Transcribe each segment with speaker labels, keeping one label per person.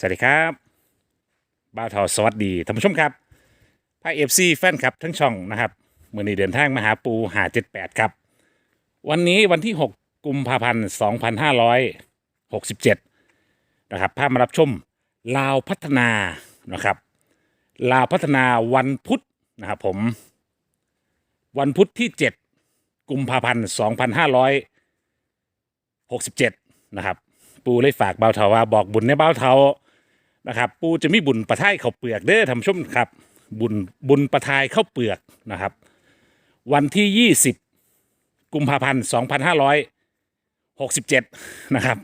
Speaker 1: สวัสดีครับบ้าวทอสวัสดีท่านผู้ชมครับพาเอฟซีแฟนครับทั้งช่องนะครับเมื่อนี้เดินทางมาหาปูหาเจ็ดแปดครับ วันนี้วันที่6กุมภาพันธ์2567นห้าร้อยหกสิบเจ็ดนะครับพามารับชมลาวพัฒนานะครับลาวพัฒนาวันพุธนะครับผม วันพุธที่7กุมภาพันธ์2567นห้าร้อยหกสิบเจ็ดนะครับ ปูเลยฝากเบาเทาว่าบอกบุญในเบาเทา นะครับปูจะมีบุญประทายข้าวเปลือกเด้อท่านผู้ชมครับ บุญบุญประทายข้าวเปลือกนะครับ วันที่ 20 กุมภาพันธ์ 2567 นะครับ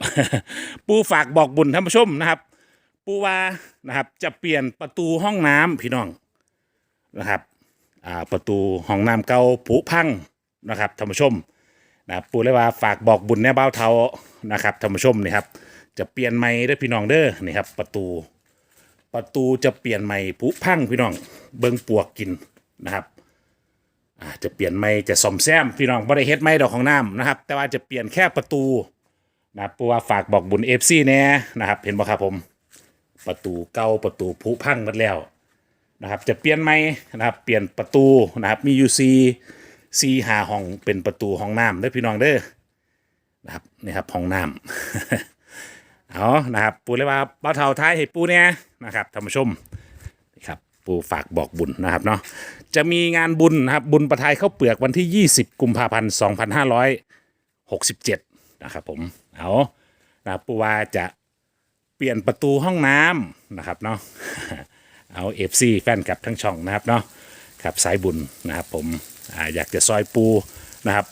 Speaker 1: ปูฝากบอกบุญท่านผู้ชมนะครับ ปูว่านะครับจะเปลี่ยนประตูห้องน้ำพี่น้องนะครับประตูห้องน้ำเก่าผุพังนะครับท่านผู้ชมนะครับปูเลยว่าฝากบอกบุญแน่เบ้าเทานะครับท่านผู้ชมนี่ครับ จะเปลี่ยนใหม่เด้อพี่น้องเด้อนี่ครับ ประตู ประตูจะเปลี่ยนใหม่ผุพังพี่น้อง เบิงปวกกินนะครับอาจะเปลี่ยนใหม่จะซ่อมแซมพี่น้องบริเฮ็ดใหม่ดอกของน้ำนะครับ แต่ว่าจะเปลี่ยนแค่ประตูนะครับปูว่าฝากบอกบุญเอฟซีแน่นะครับ เห็นบ่ครับผม ประตูเก่าประตูผุพังหมดแล้วนะครับ จะเปลี่ยนใหม่นะครับ เปลี่ยนประตูนะครับ มียูซีซีหาห้องเป็นประตูห้องน้ำเด้อพี่น้องเด้อนะครับนี่ครับห้องน้ำ เอานะครับปูเลยว่าเป้าเท่าท้ายให้ปูเนี่ยนะครับท่านผู้ชมนี่ครับปูฝากบอกบุญนะครับเนาะจะมีงานบุญนะครับบุญประทายข้าวเปลือกวันที่ 20 กุมภาพันธ์ 2567 นะครับผมเอานะครับปูว่าจะเปลี่ยนประตูห้องน้ำนะครับเนาะเอาเอฟซีแฟนกับทั้งช่องนะครับเนาะครับสายบุญนะครับผมออยากจะซอยปูนะครับ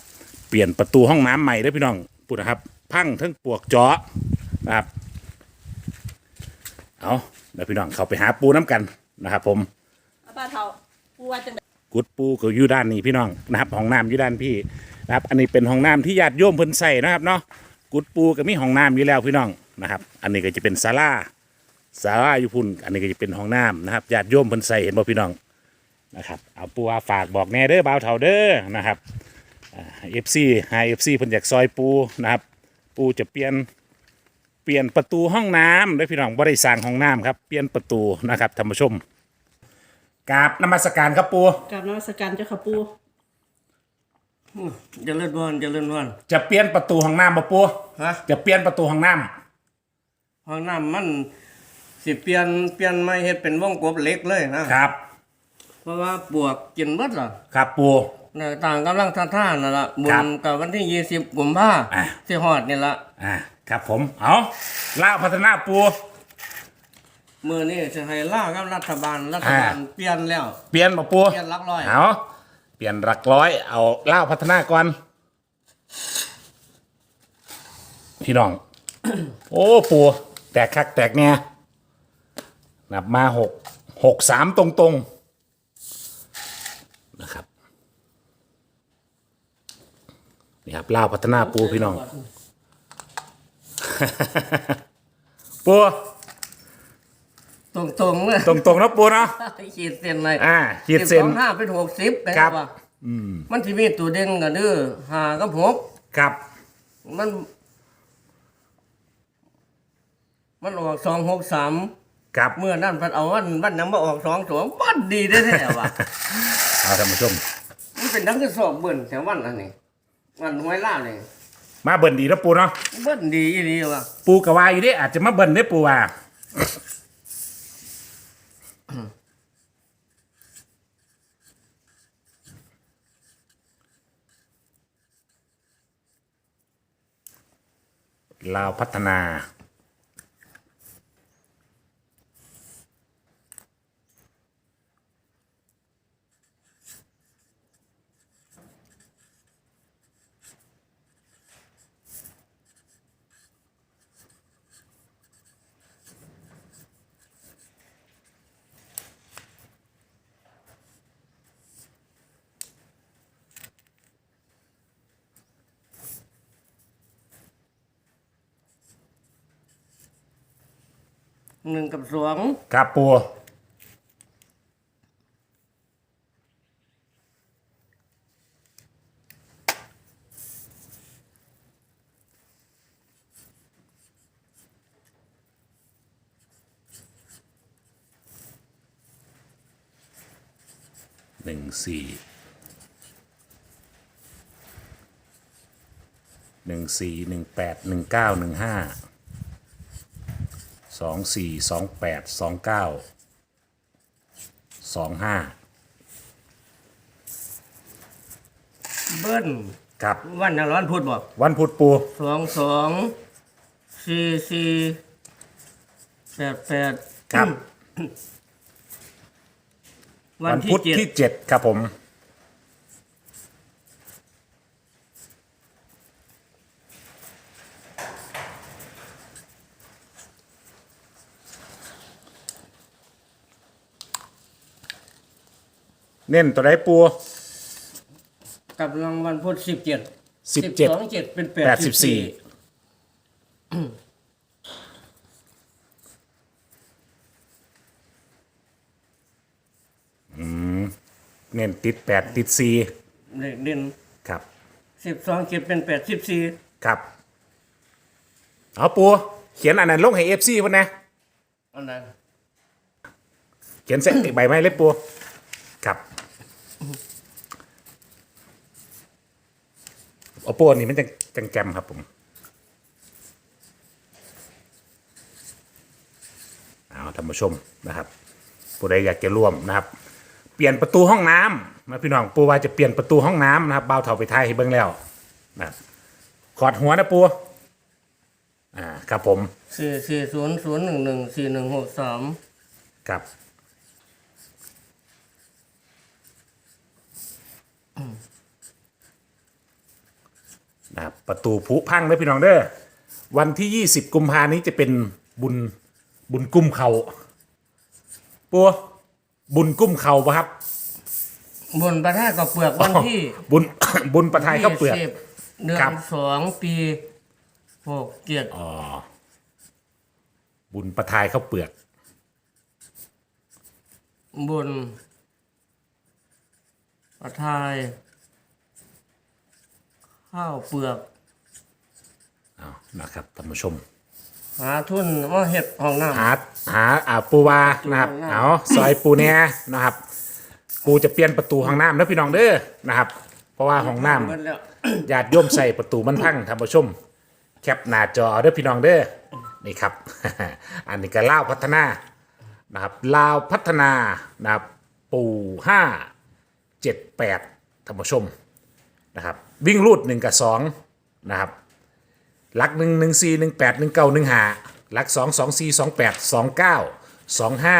Speaker 1: เปลี่ยนประตูห้องน้ำใหม่ด้อพี่น้องปูนะครับ พังทั้งปวกเจาะ นะครับเอาเดี๋ยวพี่น้องเขาไปหาปูน้ำกันนะครับผม
Speaker 2: อาป้าเทาปูว่าจังได
Speaker 1: กุดปูก็อยู่ด้านนี้พี่น้องนะครับห้องน้ำอยู่ด้านพี่นะครับ อันนี้เป็นห้องน้ำที่ญาติโยมเพิ่นใส่นะครับเนาะกุดปูก็มีห้องน้ำอยู่แล้วพี่น้องนะครับ อันนี้ก็จะเป็นศาลาศาลาอยู่พุ่น อันนี้ก็จะเป็นห้องน้ำนะครับญาติโยมเพิ่นใส่เห็นบ่พี่น้องนะครับเอาปูว่าฝากบอกแน่เด้อบ่าวเฒ่าเด้อนะครับเอฟซีไฮเอฟซีเพิ่นอยากซอยปูนะครับ ปูจะเปลี่ยน เปลี่ยนประตูห้องน้ำเด้อพี่น้องบ่ได้สร้างห้องน้ำครับ เปลี่ยนประตูนะครับท่านผู้ชมกราบนมัสการครับปู
Speaker 2: กราบนมัสการเจ้าค่ะปู
Speaker 3: เจะเลื่อนวันเจะเลื่อนวัน
Speaker 1: จะเปลี่ยนประตูห้องน้ำบ่ปู
Speaker 3: ฮะ
Speaker 1: จะเปลี่ยนประตูห้องน้
Speaker 3: ห้องน้ำมันสิเปลี่ยนเปลี่ยนไม่เฮ็ดเป็นวงกบเหล็กเลยนะำ
Speaker 1: ครับ
Speaker 3: เพราะว่าปวกกินเบิดล่ะ
Speaker 1: ครับปู
Speaker 3: น่ะต่างกำลังท่าท่านั่นล่ะบุ
Speaker 1: ครั
Speaker 3: ญ
Speaker 1: บ
Speaker 3: กับวันที่ยี่สิบกุมภา
Speaker 1: อะ
Speaker 3: ที่ฮอดนี่ละ
Speaker 1: อ่า ครับผม เอาล่าวพัฒนาปู
Speaker 3: มือนี่จะให้ล่ากับรัฐบาลรัฐบาล
Speaker 1: อ่า
Speaker 3: เปลี่ยนแล้ว
Speaker 1: เปลี่ยนบ่ปู
Speaker 3: เปลี่ยนหลักร้อย
Speaker 1: เอาเปลี่ยนหลักร้อย เอาล่าวพัฒนาก่อน พี่น้อง โอ้ปู แตกคักแตกเนี่ยนับมาหกหกสามตรงๆนะครับนี่ครับล่าวพัฒนาปูพี่น้อง ปู
Speaker 3: ตรงตรงๆเลย
Speaker 1: ตรงๆนะปูเนาะ
Speaker 3: ขีดเส้นเลย
Speaker 1: อ่าขีดเส้น
Speaker 3: สิบสองห้าเป็นหกสิบไป
Speaker 1: ครับ
Speaker 3: ว่ามันที่มีตัวเด่นกันเด้อห้ากับหก
Speaker 1: ครับ
Speaker 3: มัน มันออกสองหกสาม
Speaker 1: ครับ
Speaker 3: เมื่อนั่นพัดเอาวันวันยังมาออกสองสองบัดดีได้แท้ๆว่ะ
Speaker 1: เอาท่านผู้ชม
Speaker 3: มันเป็นนักกระสอบเบิ่นแต่วันอันนี้วันห้วยล่าเลย
Speaker 1: มาเบิ่นดีนะปูเนาะ
Speaker 3: เบิ่นดีอีหลีว่ะ
Speaker 1: ปูกะว่าอยู่เดิอาจจะมาเบิ่นได้ปูว่าลาวพัฒนา
Speaker 3: หนึ่งกับสอง
Speaker 1: ครับปูหนึ่งสี่หนึ่งสี่หนึ่งแปดหนึ่งเก้าหนึ่งห้า สองสี่สองแปดสองเก้าสองห้า
Speaker 3: เบิ้ล
Speaker 1: ครับ
Speaker 3: วันยังร้อนพูดบอก
Speaker 1: วันพุธปู
Speaker 3: สองสองสี่สี่แปดแปด
Speaker 1: ครับ
Speaker 3: วัน
Speaker 1: วัน
Speaker 3: ที่
Speaker 1: พุธ
Speaker 3: เจ็ด
Speaker 1: ที่เจ็ดครับผม เน้นตัวไหนปู
Speaker 3: กับรางวัลพุธสิบเจ็ด
Speaker 1: สิบเจ็ด
Speaker 3: สองเจ็ดเป็นแป
Speaker 1: แป
Speaker 3: ด
Speaker 1: ด
Speaker 3: สิ
Speaker 1: สิ
Speaker 3: บบสี่
Speaker 1: สี่อืมเน้นติดแปดติดสี่
Speaker 3: เลขเด่น
Speaker 1: ครับ
Speaker 3: สิบสองเจ็ดเป็นแปดสิบสี่
Speaker 1: ครับ เอาปู เขียนอันนั้นลงให้เอฟซีพุ่นนะ
Speaker 3: อันนั้น
Speaker 1: เขียนเสร็จใบไม้เล็บปูครับ เอาปูอันนี้มันจะจังแจมครับผมเอาท่านผู้ชมนะครับผู้ใดอยากจะร่วมนะครับ เปลี่ยนประตูห้องน้ำนะพี่น้องปูว่าจะเปลี่ยนประตูห้องน้ำนะครับเบาวเถาไปทายให้เบิ่งแล้วนะครับขอดหัวนะปูอ่าครับผม
Speaker 3: สี่สี่ศูนย์ศูนย์หนึ่งหนึ่งสี่หนึ่งหกสาม
Speaker 1: ครับ นะครับประตูผุพังเด้อพี่น้องเด้อวันที่ 20 กุมภานี้จะเป็นบุญบุญกุ้มเขาปัวบุญกุ้มเขาปะครับ
Speaker 3: บนประทากับเปลือกวันที่
Speaker 1: บุญบุญประทายข้าวเปลือก
Speaker 3: ยี่สิบเดือ
Speaker 1: ครั
Speaker 3: น
Speaker 1: บ
Speaker 3: สองปีหกเจ็ด
Speaker 1: อ๋อบุญประทายข้าวเปลือก
Speaker 3: บน ประทาย ข้าวเปลือก
Speaker 1: เอานะครับท่านผู้ชม
Speaker 3: หาทุนมาเห็ดห้องน้
Speaker 1: หาหาอ่าปูวานะครับ
Speaker 3: ปูวา
Speaker 1: เอาซอยปูเนี่ยนะครับ ปูจะเปลี่ยนประตูห้องน้ำนะพี่น้องเด้อนะครับ เพราะว่าห้องน้ำ
Speaker 3: เบิดแล้วำ
Speaker 1: ญาติโยมใส่ประตูมันพังท่านผู้ชม แคปหน้าจอเอาเด้อพี่น้องเด้อนี่ครับ อันนี้ก็ล่าวพัฒนานะครับลาวพัฒนานะครับปูห้า เจ็ดแปดท่านผู้ชมนะครับวิ่งรูดหนึ่งกับสองนะครับหลักหนึ่งหนึ่งสี่หนึ่งแปดหนึ่งเก้าหนึ่งห้าหลักสองสองสี่สองแปดสองเก้าสองห้า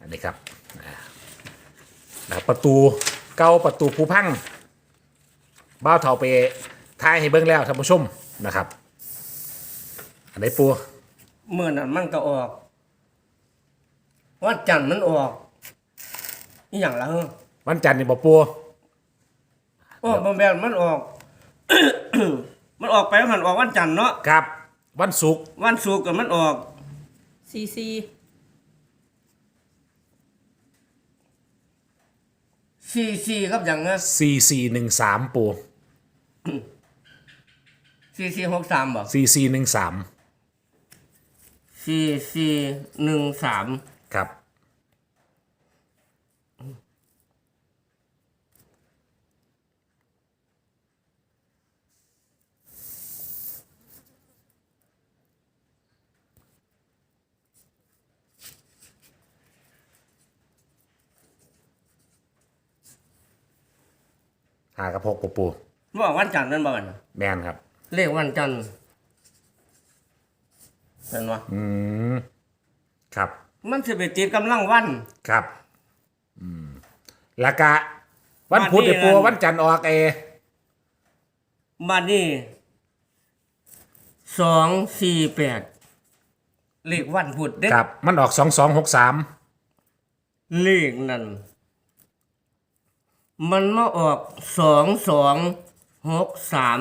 Speaker 1: อันนี้ครับนะครับประตูเก้าประตูภูพังบ้าวเถาไปท้ายให้เบิ้งแล้วท่านผู้ชมนะครับ อันไหนปู
Speaker 3: เมื่อนั้นมันก็ออกวัดจันทร์มันออก อีหยังละเฮ้อ
Speaker 1: วันจันทร์นี่บอปู
Speaker 3: ออกบางแบบมันออก มันออกไปมันออกวันจันทร์เนาะ
Speaker 1: ครับ วันศุกร์
Speaker 3: วันศุกร์ก็มันออก
Speaker 2: ซีซี
Speaker 3: สี่สี่ครับอย่างเงี้ย
Speaker 1: สี่สี่หนึ่งสามปู
Speaker 3: สี่สี่หกสามบ่
Speaker 1: สี่สี่หนึ่งสาม
Speaker 3: สี่สี่หนึ่งสาม
Speaker 1: ครับ หากระพกปูปู
Speaker 3: ว่าวันจันทร์นั่นบ่กัน
Speaker 1: แมนครับ
Speaker 3: เลขวันจันทร์เห็นปะ
Speaker 1: อืมครับ
Speaker 3: มันจะไปติดกำลังวัน
Speaker 1: ครับ อืมแล้วก็วันพุธ
Speaker 3: วันนี้
Speaker 1: เดี๋ยวปู
Speaker 3: นะ
Speaker 1: วันจันทร์ออกเอ
Speaker 3: บัดนี้สองสี่แปดเลขวันพุธเด้
Speaker 1: ครับ มันออกสองสองหกสาม
Speaker 3: เลขนั่น มันมาออกสองสองหกสาม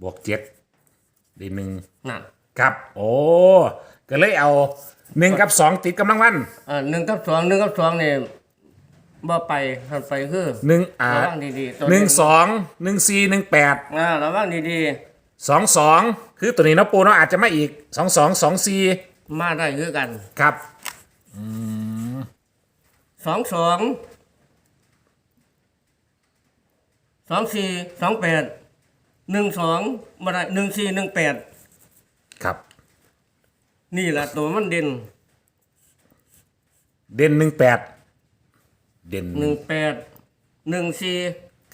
Speaker 1: บวกเจ็ดดีหนึ่ง
Speaker 3: นั่น
Speaker 1: ครับ โอ้ก็เลยเอาหนึ่งกับสองติดกำลังวัน
Speaker 3: อ่าหนึ่งกับสองหนึ่งกับสองเนี่ยบ่ไปทันไปคือ
Speaker 1: หนึ่งอ่า
Speaker 3: ระวังดีๆตัว
Speaker 1: หนึ่งสองหนึ่งสี่หนึ่งแปด
Speaker 3: อ่าระวังดี
Speaker 1: สองสองคือตัวนี้เนาะปูเนาะอาจจะไม่อีกสองสองสองสี่
Speaker 3: ๆมาได้คือกัน
Speaker 1: ครับ
Speaker 3: สองสองสองสี่สองแปดหนึ่งสองมาได้หนึ่งสี่หนึ่งแปด
Speaker 1: ครับ
Speaker 3: นี่แหละตัวมันเด่น
Speaker 1: เด่นหนึ่งแปดเด่น
Speaker 3: หนึ่งแปดหนึ่งสี่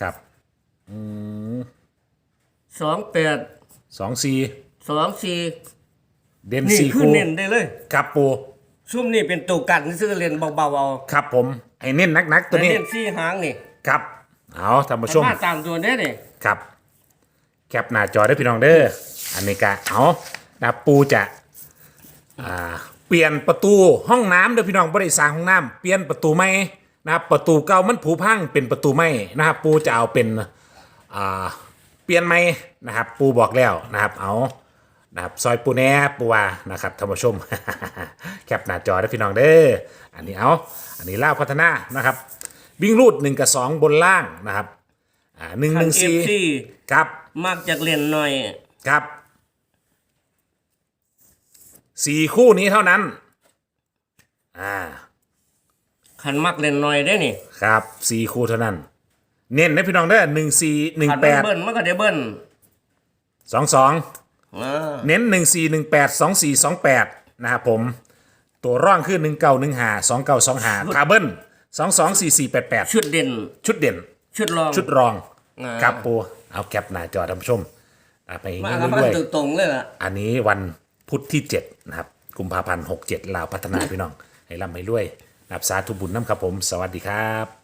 Speaker 1: ครับ
Speaker 3: สองแปด
Speaker 1: สองสี่
Speaker 3: สองสี่
Speaker 1: เด่น
Speaker 3: นี่
Speaker 1: สี่
Speaker 3: คือ
Speaker 1: คู่
Speaker 3: เน้นได้เลย
Speaker 1: ครับปู
Speaker 3: ซุ่มนี่เป็นตัวกันซื้อเรียนเบาๆเอา
Speaker 1: ครับผมไอ้เน้นนักๆตัวนี้
Speaker 3: เน้นสี่หางนี่
Speaker 1: ครับเอาท่านผู้ชม
Speaker 3: มาตามตัวได้นี่
Speaker 1: ครับแคปหน้าจอได้พี่น้องเด้ออันนี้ก็เอานะปูจะอ่าเปลี่ยนประตูห้องน้ำเด้อพี่น้องบริสร้างห้องน้ำเปลี่ยนประตูใหม่นะครับประตูเก่ามันผุพังเป็นประตูใหม่นะครับ ปูจะเอาเป็นอ่าเปลี่ยนใหม่นะครับ ปูบอกแล้วนะครับเอา นะครับซอยปูแหน่ปูว่านะครับท่านผู้ชม แคปหน้าจอได้พี่น้องเด้ออันนี้เอาอันนี้ล่าวพัฒนานะครับวิ่งรูดหนึ่งกับสองบนล่างนะครับอ่าหนึ่งห
Speaker 3: คัน
Speaker 1: นึ่ง
Speaker 3: เอฟ
Speaker 1: สี่
Speaker 3: ซี
Speaker 1: ครับ
Speaker 3: มากจากเรียนหน่อย
Speaker 1: ครับสี่คู่นี้เท่านั้นอ่า
Speaker 3: คันมักเรียนหน่อยได้นี่
Speaker 1: ครับสี่คู่เท่านั้น เน้นนะพี่น้องเด้อหนึ่งสี่หนึ่ง
Speaker 3: คัน
Speaker 1: แป
Speaker 3: มัน
Speaker 1: ด
Speaker 3: เบิ้ลมันก็ได้เบิ้ล
Speaker 1: สองสอง
Speaker 3: อ่า
Speaker 1: เน้นหนึ่งสี่หนึ่งแปดสองสี่สองแปดนะครับผม ตัวร่องคือหนึ่งเก้าหนึ่งหาสองเก้าสองหาคาร์เบิลสองสองสี่สี่แปดแปด
Speaker 3: ชุดเด่น
Speaker 1: ชุดเด่น
Speaker 3: ชุดรอง
Speaker 1: ชุดรอง
Speaker 3: อ่า
Speaker 1: ครับปู เอาแคปหน้าจอท่านผู้ชมอ่าไป
Speaker 3: มา
Speaker 1: เงี้ย
Speaker 3: แล้วมัน
Speaker 1: ด้วย
Speaker 3: ตรงๆเลยล่ะ
Speaker 1: อันนี้วันพุธที่ 7 นะครับ กุมภาพันธ์ 67 ลาวพัฒนาพี่น้อง ให้ร่ำให้รวยนับสาธุบุญน้ำครับผม สวัสดีครับ